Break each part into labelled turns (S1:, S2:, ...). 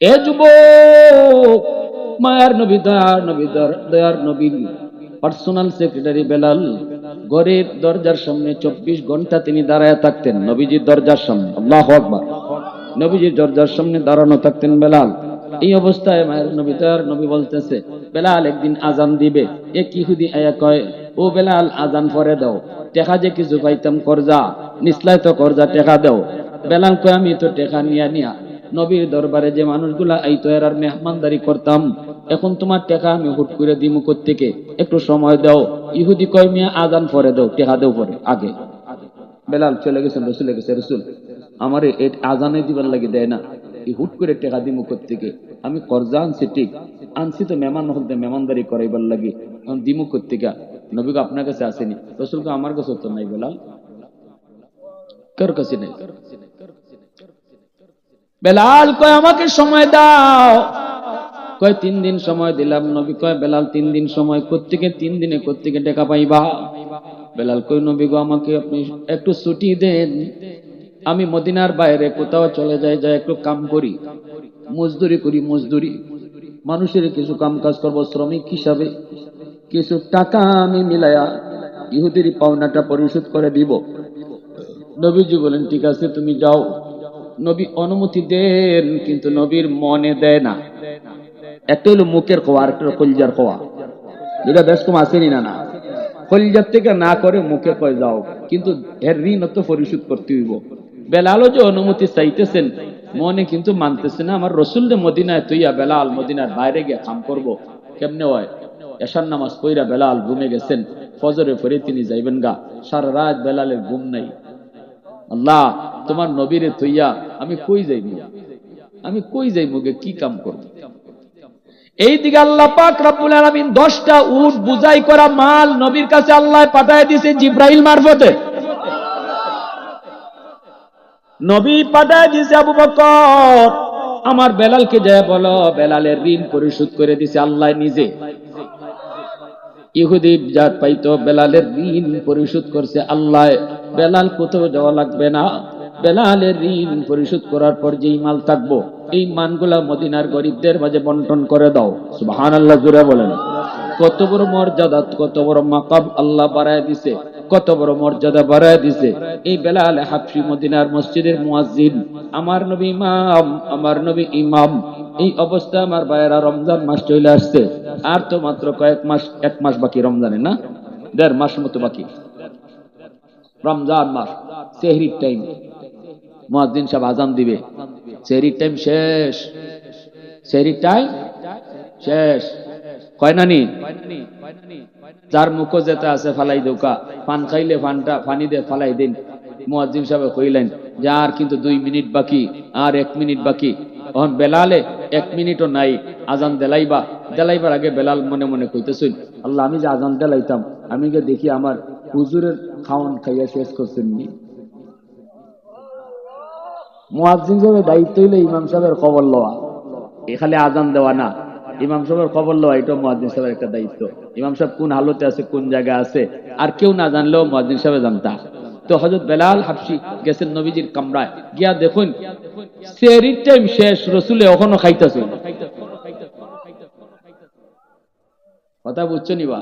S1: এ যুব মায়ার নবী, দয়ার নবী দয়ার নবী পার্সোনাল সেক্রেটারি বেলাল ঘরের দরজার সামনে চব্বিশ ঘণ্টা তিনি দাঁড়ায় থাকতেন নবীজির দরজার সামনে। আল্লাহ আকবার। নবীজির দরজার সামনে দাঁড়ানো থাকতেন বেলাল। এই অবস্থায় মায়ের নবী, দয়ার নবী বলতেছে, বেলাল একদিন আজান দিবে। এ কি হুদি আয়া কয়, ও বেলাল, আজান পরে দাও। টেকা যে কিছু পাইতাম, করজা। নিসলাই তো করজা, টেকা দাও। বেলাল কয়, আমি তো টেকা নিয়া নিয়া নবীর দরবারে যে মানুষগুলা আইতো, এর আর মেহমানদারি করতাম। এখন তোমার টেকা আমি হুট করে দিমু থেকে একটু সময় দাও। ইহুদি কয়, মিয়া, আজান পরে দাও, টেকা দেও পরে, আগে। বেলাল চলে গেছেন, রসুলে গেছে, রসুল, আমার এই আজানে দিবার লাগে দেয় না। এই হুট করে টেকা দিমু থেকে আমি কর্জা আনছি, ঠিক? আনছি তো মেহমান হলতে মেহমানদারি করাইবার লাগে। দিমু থেকে নবী আপনার কাছে আসেনি। রসুলকে আমার কাছে তো নাই, বেলাল। কার কাছে নেই। বেলাল কয়, আমাকে সময় দাও। কয়, তিন দিন সময় দিলাম নবী। কয়, বেলাল, তিন দিন সময় কোত্থেকে? তিন দিনে কোত্থেকে টাকা পাইবা? বেলাল কই নবী গো, আমাকে আপনি একটু ছুটি দেন। আমি মদিনার বাইরে কোথাও চলে যাই যাই একটু কাম করি। মজদুরি করি, মজদুরি। মানুষের কিছু কাম কাজ করব, শ্রমিক হিসাবে। কিছু টাকা আমি মিলায়া ইহুদির পাওনাটা পরিশোধ করে দিব। নবীজি বলেন, ঠিক আছে, তুমি যাও। নবী অনুমতি দেন, কিন্তু নবীর মনে দেয় না। একটা হলো মুখের খোয়া একটা কলজার খোয়া। যেটা বেশ কম আসেনি না না। কলজার থেকে না করে মুখে কয় যাও, কিন্তু এর ঋণ তো পরিশোধ করতে হইব। বেলালও যে অনুমতি চাইতেছেন, মনে কিন্তু মানতেছে না, আমার রসুল মদিনায় তুইয়া বেলাল মদিনার বাইরে গিয়ে কাম করব, কেমনে হয়? এশার নামাজ কইরা বেলাল ঘুমে গেছেন, ফজরে পরে তিনি যাইবেন গা, সারা রাত বেলালের ঘুম নাই। আল্লাহ, তোমার নবীরে থইয়া আমি কই যাইব আমি কই যাইব গে? কি কাম করব? এই দিকে আল্লাহ পাক রব্বুল আলামিন 10টা উট বুঝাই করা মাল নবীর কাছে আল্লাহ পাঠায় দিয়েছে জিব্রাইল মারফতে। নবী পাঠায় দিয়েছে আবু বকর। আমার বেলালকে যায় বলো, বেলালের ঋণ পরিশোধ করে দিছে আল্লাহ নিজে। ইহুদি জাত পাইতো, বেলালের ঋণ পরিশোধ করছে আল্লাহ। বেলাল কোথাও যাওয়া লাগবে না। বেলালের ঋণ পরিশোধ করার পর যেই মাল থাকব, এই মানগুলা মদিনার গরিবদের মাঝে বন্টন করে দাও। সুবহান আল্লাহ জুড়ে বলেন। কত বড় মর্যাদা, কত বড় মাকাব আল্লাহ বাড়ায় দিছে, কত বড় মর্যাদা বাড়ায় দিছে। এই বেলাল হাফসি মদিনার মসজিদের মুয়াজ্জিন, আমার নবী ইমাম, আমার নবী ইমাম, এই অবস্থা আমার ভাইয়েরা রমজান মাস চলে আসছে। আর তো মাত্র কয়েক মাস, এক মাস বাকি রমজানে না? দেড় মাস মতো বাকি। রমজান মাস, সেহরির টাইম মুয়াজ্জিন সাহেব আজান দিবে। সেহরির টাইম শেষ। সেহরির টাইম শেষ। কয় নানি? যার মুখ যেতে আছে ফালাই দৌকা পান খাইলে ফানটা পানি দিয়ে ফালাই দিন। মুয়াজ্জিম সাহেব কইলেন, যে আর কিন্তু দুই মিনিট বাকি, আর এক মিনিট বাকি। তখন বেলালে এক মিনিটও নাই। আজান দেলাইবা। দেলাইবার আগে বেলাল মনে মনে কইতেছেন, আল্লাহ আমি যে আজান দেলাইতাম, আমি যে দেখি আমার হুজুরের খাওয়ান খাইয়া শেষ করছেন নি মুয়াজ্জিন সাহেবের দায়িত্ব হইলে ইমাম সাহেবের খবর লওয়া। এখানে আজান দেওয়া না। ইমাম সাহেবের খবর লওয়া এটা মুয়াজ্জিন সাহেবের একটা দায়িত্ব। ইমাম সাহেব কোন হালতে আছে, কোন জায়গায় আছে, আর কেউ না জানলেও মুয়াজ্জিন সাহেব জানতা। তো হজরত বেলাল হাফসি গেছেন নবীজির কামরায়। গিয়া দেখুন, সেরির টাইম শেষ, রসুলে এখনও খাইতেছে। কথা বুঝছ নিবা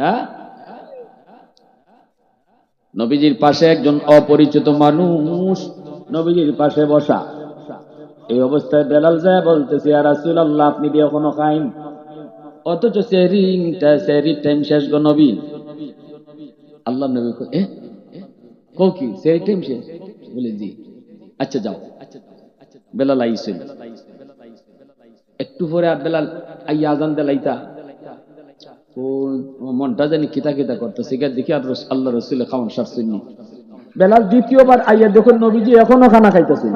S1: হ্যাঁ? নবীজির পাশে একজন অপরিচিত মানুষ নবীজির পাশে বসা। এই অবস্থায় বেলাল যায় বলতেছে আর রাসুল আল্লাহ আপনি দিয়ে এখনও খাইন? অথচ সেরিংটা সেরির টাইম শেষ গো নবী। আল্লাহ নবী এ? কি সেরি টাইম শেষ? বলে, জি। আচ্ছা যাও। বেলাল একটু পরে আর বেলাল আইয়া আজান দেলাইতা। মনটা জানি কিতা কিতা করতেছে গিয়া দেখি আর আল্লাহ রসুল খাওয়ান সারছেন বেলাল দ্বিতীয়বার আইয়া দেখুন নবীজি এখনও খানা খাইতেছেন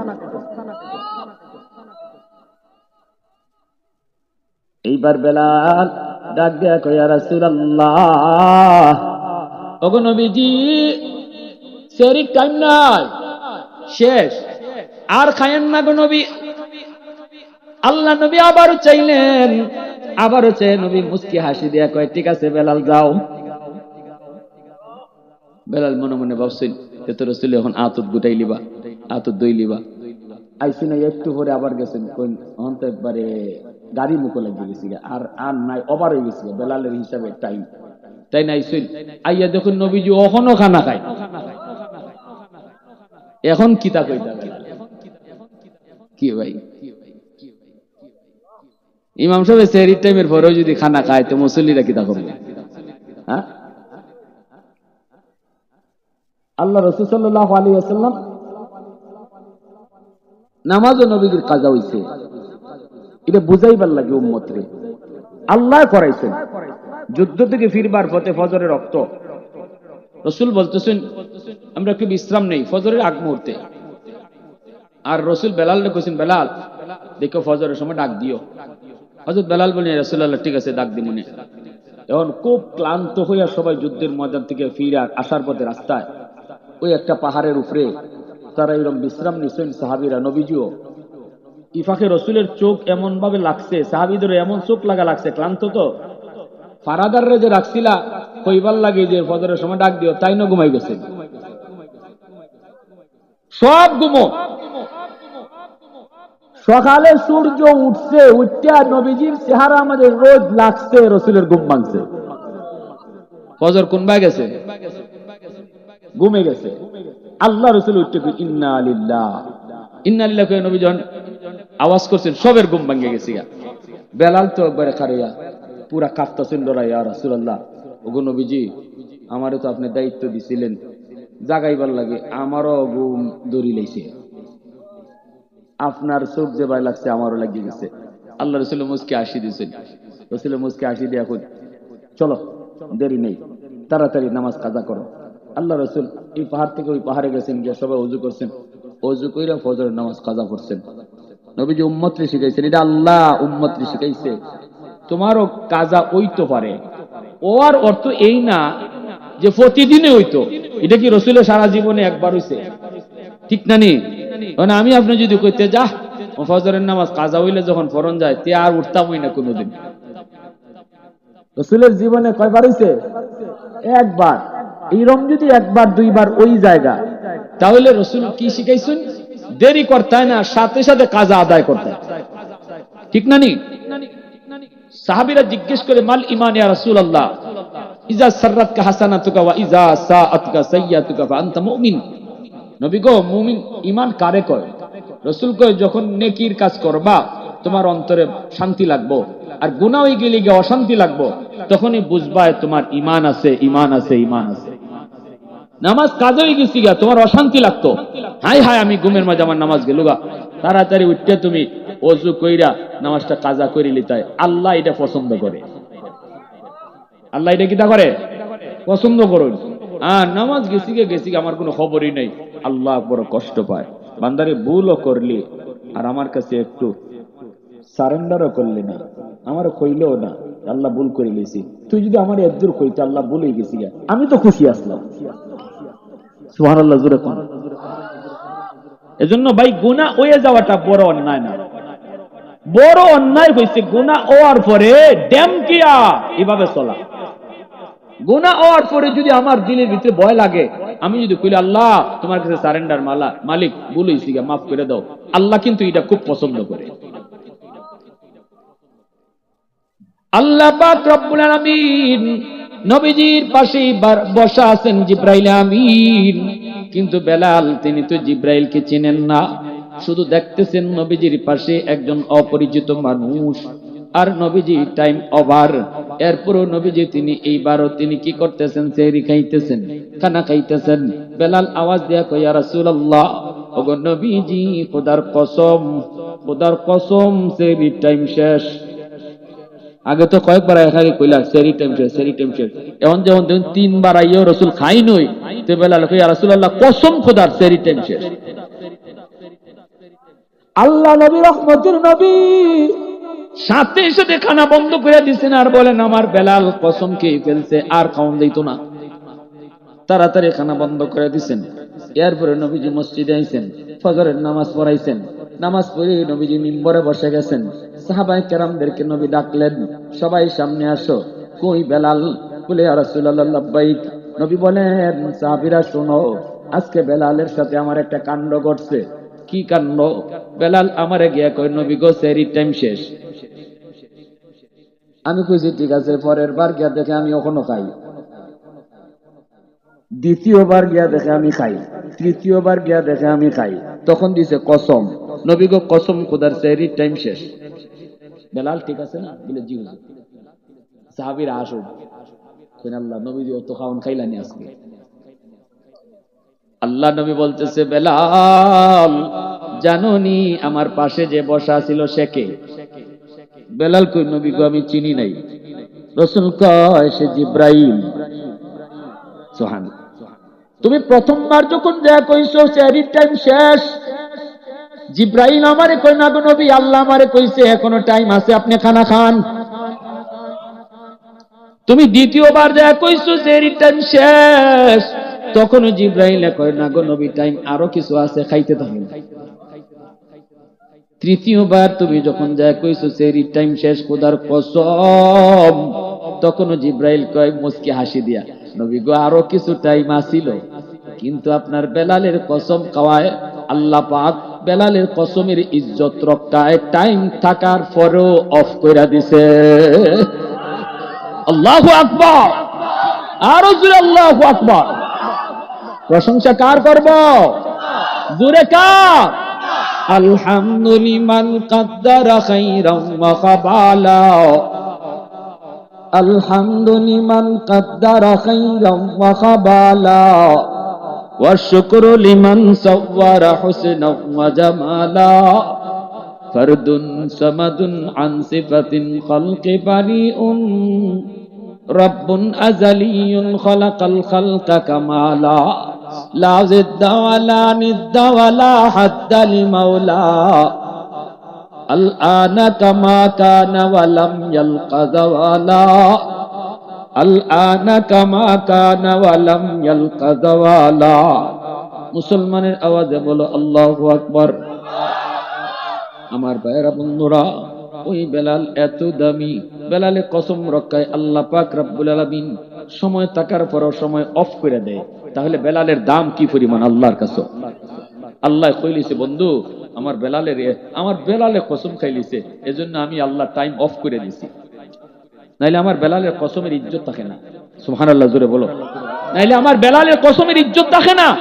S1: এইবার বেলাল ডাক দেয়া কয়া রাসূলুল্লাহ। ওগো নবীজি সেরি টাইম নাই শেষ। আর খায়েন না গো নবী। আল্লাহ নবী আবারও চাইলেন আবারও চাই নবী মুস্কি হাসি দিয়া কয়, ঠিক আছে বেলাল, যাও। বেলাল মনে মনে ভাবছেন এত রসুল, এখন আতত গুটাই লিবা, আতত দই লিবা। আইসি না একটু পরে আবার গেছেন কোন তখন তো একবারে গাড়ি মুখো লাগিয়ে গেছি আর আর নাই ওভার হয়ে গেছি বেলালের হিসাবে টাইম। তাই না আইসুন আইয়া দেখুন নবীজি ওখনও খানা খায়। এখন কিতা কইতা? কি ভাই? ইমাম সাহেব সেহরি টাইমের পরেও যদি খানা খায়, তো মুসল্লিরা কিতা করবে? হ্যাঁ? আল্লাহ রসুল সাল্লাহ আলী আসাল্লাম নামাজও নবীজির কাজা হইছে। এটা বুঝাইবার লাগে উম্মতরে। আল্লাহ করাইছেন। যুদ্ধ থেকে ফিরবার পথে ফজরের রক্ত। রসুল বলতেছেন, আমরা একটু বিশ্রাম নেই, ফজরের আগ মুহূর্তে। আর রসুল বেলাল কইছেন, বেলাল, দেখো ফজরের সময় ডাক দিও। হজরত বেলাল বলেন রসুল্লাহ ঠিক আছে, ডাক দিমুনে। এখন খুব ক্লান্ত হইয়া সবাই যুদ্ধের ময়দান থেকে ফিরে আসার পথে রাস্তায় ওই একটা পাহাড়ের উপরে তারা এরকম বিশ্রাম নিছেন সাহাবিরা, নবীজিও। ইফাকে রসুলের চোখ এমন ভাবে লাগছে সাহাবিদের এমন চোখ লাগা লাগছে, ক্লান্ত তো। ফারাদাররে যে রাখছিলা কইবার লাগে যে ফজরের সময় ডাক দিও, তাই না ঘুমাই গেছে? সব ঘুমো। সকালে সূর্য উঠছে উঠতে নবীজির চেহারা আমাদের রোজ লাগছে, রসুলের ঘুম ভাঙছে। ফজর কোন ভাই গেছে? ঘুমে গেছে। আল্লাহ রসুল উঠতে ইন্না আলিল্লাহ ইন্না আলিল্লাহ আওয়াজ করছেন, সবের ঘুম ভাঙে গেছে বেলাল তো একবারে খারিয়া, পুরা কাঁপতাছেন ডরাইয়া রাসূলুল্লাহ। ওগো নবীজি, আমারে তো আপনি দায়িত্ব দিছিলেন। জাগাইবার লাগে, আমারও ঘুম দড়ি লাইছে আপনার চোখ যে ভাই লাগছে, আমারও লাগিয়ে গেছে। আল্লাহ রসুল মুসকে আসি দিয়েছেন। রসুল মুসকে আসি দিয়ে এখন, চলো, দেরি নেই, তাড়াতাড়ি নামাজ কাজা করো। আল্লাহ রসুল এই পাহাড় থেকে ওই পাহাড়ে গেছেন, গিয়ে সবাই অজু করছেন। অজু কইরা ফজরের নামাজ কাজা করছেন। নবীজি উম্মতরে শিখাইছেন, এটা আল্লাহ উম্মতরে শিখাইছে। তোমারও কাজা ওইতো পারে। ওর অর্থ এই না যে প্রতিদিনে হইতো এটা কি রসুলের সারা জীবনে একবার হইছে? ঠিক না নি? মানে আমি আপনি যদি কইতে যা ফজরের নামাজ কাজা হইলে যখন ফরন যায় তে আর উঠতামই না কোনোদিন। রসুলের জীবনে কয়বার হইছে? একবার। এইরকম যদি একবার দুইবার ওই জায়গা। তাহলে রসুল কি শিখাইছেন? দেরি করতে হয় না সাথে সাথে কাজা আদায় করতে ঠিক না নি? সাহাবিরা জিজ্ঞেস করে মাল ইমান ইয়া রাসূলুল্লাহ? ইজা সাররাতকা হাসানাতুকা ওয়া ইজা সাআতুকা সাইয়্যাতুকা ফা আনতা মুমিন। নবী গো, মুমিন ইমান কারে কয় রসুল কয়, যখন নেকির কাজ করবা, তোমার অন্তরে শান্তি লাগবো। আর গুনাহ হয়ে গেলে গিয়ে অশান্তি লাগবো। তখনই বুঝবা তোমার ইমান আছে ইমান আছে ইমান আছে। নামাজ কাজে গেছি গা তোমার অশান্তি লাগতো। হাই হাই আমি ঘুমের মাঝে আমার নামাজ গেল গা। তাড়াতাড়ি উঠতে তুমি অজু কইরা নামাজটা কাজা করি লিতায় আল্লাহ এটা পছন্দ করে। আল্লাহ এটা কিতা করে? পছন্দ করুন। হ্যাঁ নামাজ গেছি গে গেছি আমার কোনো খবরই নেই। আল্লাহ বড় কষ্ট পায়। বান্দারে ভুলও করলি, আর আমার কাছে একটু সারেন্ডারও করলি না আমার কইলেও না, আল্লাহ ভুল করে লিছি তুই যদি আমার একদূর কইতে, আল্লাহ ভুলে গেছি আমি তো খুশি আসলাম। সুহান আল্লাহ এজন্য ভাই গুণা হয়ে যাওয়াটা বড় অন্যায় না। বড় অন্যায় হয়েছে গুণা হওয়ার পরে ড্যাম কিয়া, এভাবে চলা। গুণা হওয়ার পরে যদি আমার দিলের ভিতরে ভয় লাগে, আমি যদি কইলে, আল্লাহ, তোমার কাছে সারেন্ডার মালা, মালিক বলেছি গা মাফ করে দাও। আল্লাহ কিন্তু এটা খুব পছন্দ করে। আল্লাহ পাক রব্বুল আলামিন নবীজির পাশে বসা আছেন জিব্রাইল আমিন। কিন্তু বেলাল, তিনি তো জিব্রাইলকে চেনেন না। শুধু দেখতেছেন নবীজির পাশে একজন অপরিচিত মানুষ। আর নবীজি টাইম ওভার এরপরও নবীজি তিনি এইবারও তিনি কি করতেছেন? সেহরি খাইতেছেন, খানা খাইতেছেন। বেলাল আওয়াজ দিয়া কইয়া রাসূলুল্লাহ, ওগো নবীজি, খোদার কসম খোদার কসম সেহরি টাইম শেষ। আগে তো কয়েকবার এখানে কইলা সেরি টাইম শেষ সেরি টাইম শেষ। এখন যখন দেখুন তিনবার আইও রসুল খাই নই, তো বেলা লোক রাসুল আল্লাহ কসম খোদার সেরি টাইম শেষ। আল্লাহ নবী, রহমতুর নবী সাথে সাথে খানা বন্ধ করে দিছেন আর বলেন, আমার বেলাল কসম খেয়ে ফেলছে, আর খাওয়ান দিত না। তাড়াতাড়ি খানা বন্ধ করে দিছেন। এরপরে নবীজি মসজিদে আইছেন, ফজরের নামাজ পড়াইছেন। নামাজ পড়ে নবীজি মিম্বরে বসে গেছেন। সাহাবাই কেরামদেরকে নবী ডাকলেন, সবাই সামনে আসো। কই বেলাল? বলে রাসূলুল্লাহ নবী বলেন, সাহাবীরা, শোনো, আজকে বেলালের সাথে আমার একটা কাণ্ড ঘটছে। কি কাণ্ড? বেলাল আমারে গিয়া কই নবী গো সেরি টাইম শেষ আমি কইছি ঠিক আছে, পরের বার গিয়া দেখে আমি এখনও খাই। দ্বিতীয়বার গিয়া দেখে আমি খাই। তৃতীয়বার গিয়া দেখে আমি খাই। তখন দিছে, কসম। নবী গো, কসম খোদার সেরির টাইম শেষ। বেলাল, ঠিক আছে না? বলে, জি হুজুর। সাহাবিরা আসুন কইন, আল্লাহ নবীজি অত খাওয়ান খাইলানি আজকে। আল্লাহ নবী বলতেছে, বেলাল, জাননি আমার পাশে যে বসা ছিল সে কে? বেলাল কই, নবী গো, আমি চিনি নাই। রসুল কয়, সে জিব্রাইল। সোহান তুমি প্রথমবার যখন যা কইছো চারির টাইম শেষ। জিব্রাইল আমারে কই না গো নবী, আল্লাহ আমারে কইছে, এখনও টাইম আছে, আপনি খানা খান। তুমি দ্বিতীয়বার যা কইছো সেরি টাইম শেষ। তখন জিব্রাইল কয়, না গো নবী টাইম আরও কিছু আছে, খাইতে থাকেন। তৃতীয়বার তুমি যখন যা কইছো সেরি টাইম শেষ খোদার কসম তখন জিব্রাইল কয়, মুসকি হাসি দিয়া। নবী গো, আরও কিছু টাইম আসিল। কিন্তু আপনার বেলালের কসম খাওয়ায় আল্লাহ পাক বেলালের কসমের ইজ্জত রক্ষায় টাইম থাকার পরেও অফ কইরা দিছে। আল্লাহ আকবর! আরও জোরে আল্লাহ আকবর! প্রশংসা কার করব? জোরে কার? الحمد لمن قدر خيرا وخبالا الحمد لمن قدر خيرا وخبالا والشكر لمن صور حسنا وجمالا فرد سمد عن صفة خلق بريء رب أزلي خلق الخلق كمالا لا زد ولا ند ولا حد لمولا الآن كما كان ولم يلق زوالا الآن كما كان ولم يلق زوالا মুসলমানের আওয়াজে বলো আল্লাহু আকবার আমার ভাইয়েরা বন্ধুরা ওই বেলাল এত দামি বেলালে কসম রক্ষায় আল্লাহ পাক রাব্বুল আলামিন সময় থাকার পরও সময় অফ করে দেয়। তাহলে বেলালের দাম কি পরিমাণ? আল্লাহর কাছে। আল্লাহ কইলিছে, বন্ধু, আমার বেলালের আমার বেলালে কসম খাইলিছে, এজন্য আমি আল্লাহ টাইম অফ করে দিছি। নাইলে আমার বেলালের কসমের ইজ্জত থাকে না। সুবহানাল্লাহ, জোরে বলো। নাইলে আমার বেলালের কসমের ইজ্জত থাকে না।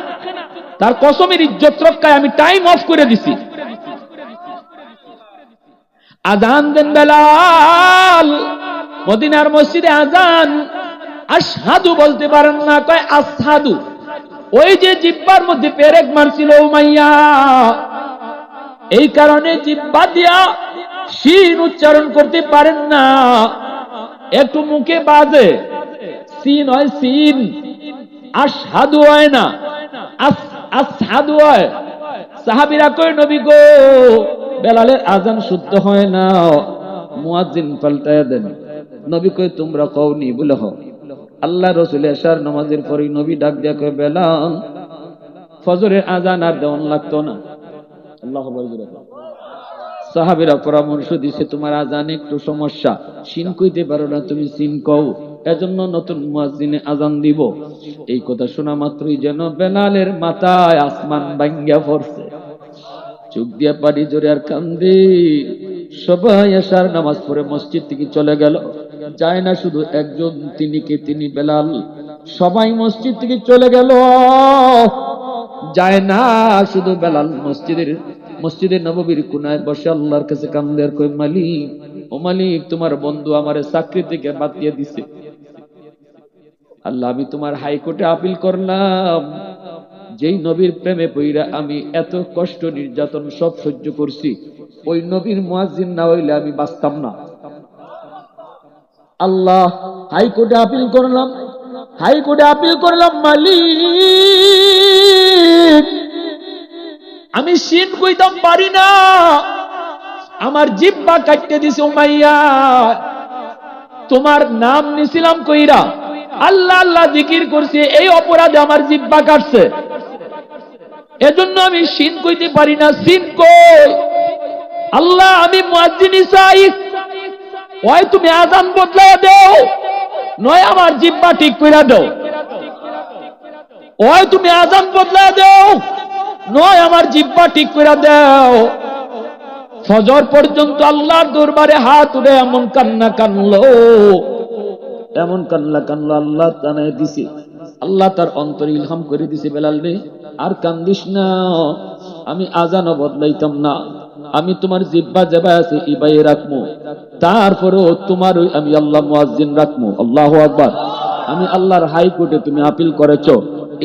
S1: তার কসমের ইজ্জত রক্ষায় আমি টাইম অফ করে দিছি। আজান দেন বেলাল, মদিনার মসজিদে আজান। আসাদু বলতে পারেন না, কয় আসাদু ওই যে জিব্বার মধ্যে পেরেক মারছিল উমাইয়া। এই কারণে জিব্বা দিয়া শিন উচ্চারণ করতে পারেন না। একটু মুখে বাজে। সিন হয় সিন আসাদু হয় না। আসাদু হয়। সাহাবিরা কই নবী গো, বেলালের আজান শুদ্ধ হয় না। মুয়াজ্জিন পাল্টায় দেন। নবী কই তোমরা কওনি, বলে হও। আল্লাহ রসুল এশার নামাজের পরে নবী ডাক কয় বেলাল ফজরের আজান আর দেওয়ান লাগতো না। আল্লাহ সাহাবিরা পরামর্শ দিছে, তোমার আজান একটু সমস্যা। পারো না, তুমি সিন কও। এজন্য নতুন মুয়াজ্জিনে আজান দিব। এই কথা শোনা মাত্রই যেন বেলালের মাথায় আসমান ভাঙ্গিয়া পড়ছে। চোখ দিয়া পানি জোরে আর কান্দি। সবাই আসার নামাজ পড়ে মসজিদ থেকে চলে গেল। যায় না, শুধু একজন, তিনি কে? তিনি বেলাল। সবাই মসজিদ থেকে চলে গেল। যায় না, শুধু বেলাল মসজিদের মসজিদের নববীর কোনায় বসে আল্লাহর কাছে কান্দে আর কই মালিক, ও মালিক, তোমার বন্ধু আমারে চাকরি থেকে বাদ দিয়ে দিছে। আল্লাহ, আমি তোমার হাইকোর্টে আপিল করলাম। যেই নবীর প্রেমে পইরা আমি এত কষ্ট নির্যাতন সব সহ্য করছি, ওই নবীর মুয়াজ্জিন না হইলে আমি বাঁচতাম না। আল্লাহ, হাইকোর্টে আপিল করলাম। হাইকোর্টে আপিল করলাম, মালিক, আমি সিন কইতাম, পারি না। আমার জিব্বা কাটতে দিছে উমাইয়া। তোমার নাম নিছিলাম কইরা। আল্লাহ আল্লাহ জিকির করছে, এই অপরাধে আমার জিব্বা কাটছে। এজন্য আমি সিন কইতে পারি না। সিন কই? আল্লাহ, আমি মুয়াজ্জিনি চাই ওই তুমি আজান বদলা দেও। নয় আমার জিব্বা ঠিক কইরা দাও। ওই তুমি আজান বদলা দেও। নয় আমার জিব্বা ঠিক করে দাও। ফজর পর্যন্ত আল্লাহর দরবারে হাত উঠে এমন কান্না কানলো। এমন কান্না কানলো, আল্লাহ জানাই দিছে। আল্লাহ তার অন্তর ইলহাম করে দিছে বেলাল রে, আর কান্দিস না। আমি আজানও বদলাইতাম না। আমি তোমার জিব্বা জেবা আছে, ইবাই রাখব তারপরেও তোমার ওই আমি আল্লাহ মুয়াজ্জিন রাখব আল্লাহ আকবার। আমি আল্লাহর হাইকোর্টে তুমি আপিল করেছ।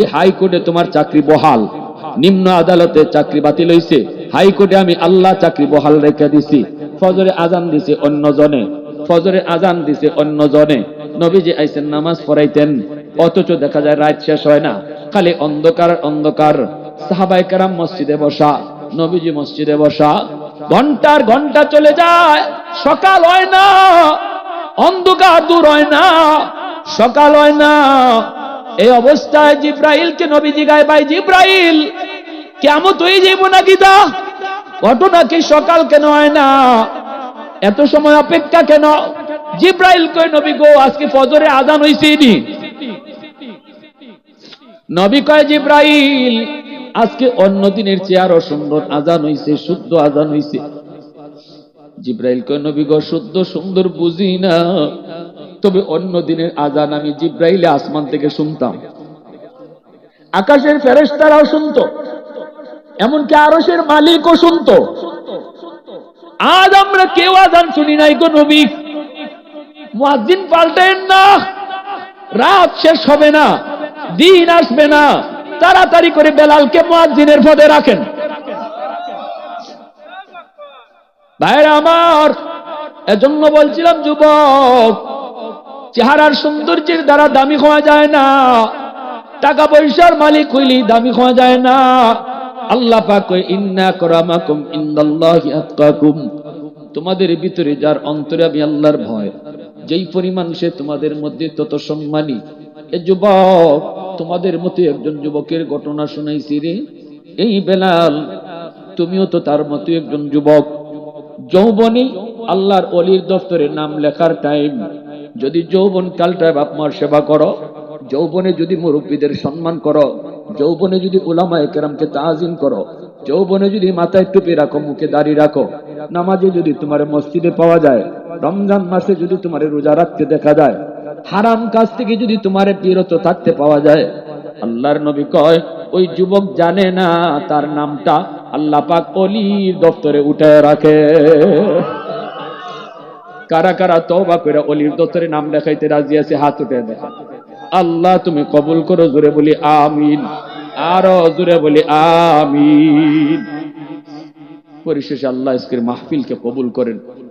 S1: এই হাইকোর্টে তোমার চাকরি বহাল। নিম্ন আদালতে চাকরি বাতিল হইছে। হাইকোর্টে আমি আল্লাহ চাকরি বহাল রেখে দিছি। ফজরে আজান দিছে অন্য জনে। ফজরে আজান দিছে অন্য জনে। নবীজি আইসেন নামাজ পড়াইতেন। অথচ দেখা যায় রাত শেষ হয় না। খালি অন্ধকার অন্ধকার। সাহাবাই কারাম মসজিদে বসা। নবীজি মসজিদে বসা। ঘণ্টার ঘণ্টা চলে যায়, সকাল হয় না, অন্ধকার দূর হয় না, সকাল হয় না। এই অবস্থায় জিব্রাইলকে নবীজি গায়, ভাই জিব্রাইল, কেমন তুই যাইব নাকি দা ঘটনা কি সকাল কেন হয় না? এত সময় অপেক্ষা কেন? জিব্রাইল কই নবী গো, আজকে ফজরে আজান হইছে নি। নবী কয়, জিব্রাইল আজকে অন্য দিনের চেয়ে আরও সুন্দর আজান হইছে, শুদ্ধ আজান হইছে। জিব্রাইল কয় শুদ্ধ, সুন্দর বুঝি না। তবে অন্য দিনের আজান আমি জিব্রাইলে আসমান থেকে শুনতাম। আকাশের ফেরেশতারাও শুনতো। এমনকি আরশের মালিকও শুনতো। আজ আমরা কেউ আজান শুনি নাই গো নবী। মুয়াজ্জিন পাল্টেন না। রাত শেষ হবে না। দিন আসবে না। তাড়াতাড়ি করে বেলালকে মুয়াজ্জিনের পদে রাখেন। ভাইরা আমার, এজন্য বলছিলাম, যুবক, চেহারার সৌন্দর্যের দ্বারা দামি হওয়া যায় না। টাকা পয়সার মালিক হইলি দামি হওয়া যায় না। আল্লাহ পাক তোমাদের ভিতরে যার অন্তরে আমি আল্লাহর ভয়, যেই পরিমাণ সে তোমাদের মধ্যে তত সম্মানী। এ যুবক তোমাদের মতো একজন যুবকের ঘটনা শুনাইছি রে। এই বেলাল, তুমিও তো তার মতো একজন যুবক। যৌবনী আল্লাহর অলির দফতরে নাম লেখার টাইম যদি যৌবন কালটায় বাপমার সেবা করো, যৌবনে যদি মুরব্বীদের সম্মান করো, যৌবনে যদি উলামায়ে কেরামকে তাজিম করো, যৌবনে যদি মাথায় টুপি রাখো, মুখে দাড়ি রাখো, নামাজে যদি তোমার মসজিদে পাওয়া যায়, রমজান মাসে যদি তোমার রোজা রাখতে দেখা যায় হারাম কাজ থেকে যদি তোমার বিরত থাকতে পাওয়া যায়, আল্লাহর নবী কয়, ওই যুবক জানে না তার নামটা, আল্লাহ পাক অলির দফতরে উঠে রাখে। কারা কারা তওবা করে অলির দফতরে নাম লেখাইতে রাজি আছে, হাত উঠে দেয় আল্লাহ তুমি কবুল করো, জোরে বলি আমিন। আরও জোরে বলি আমিন। পরিশেষে আল্লাহ আজকের মাহফিলকে কবুল করেন।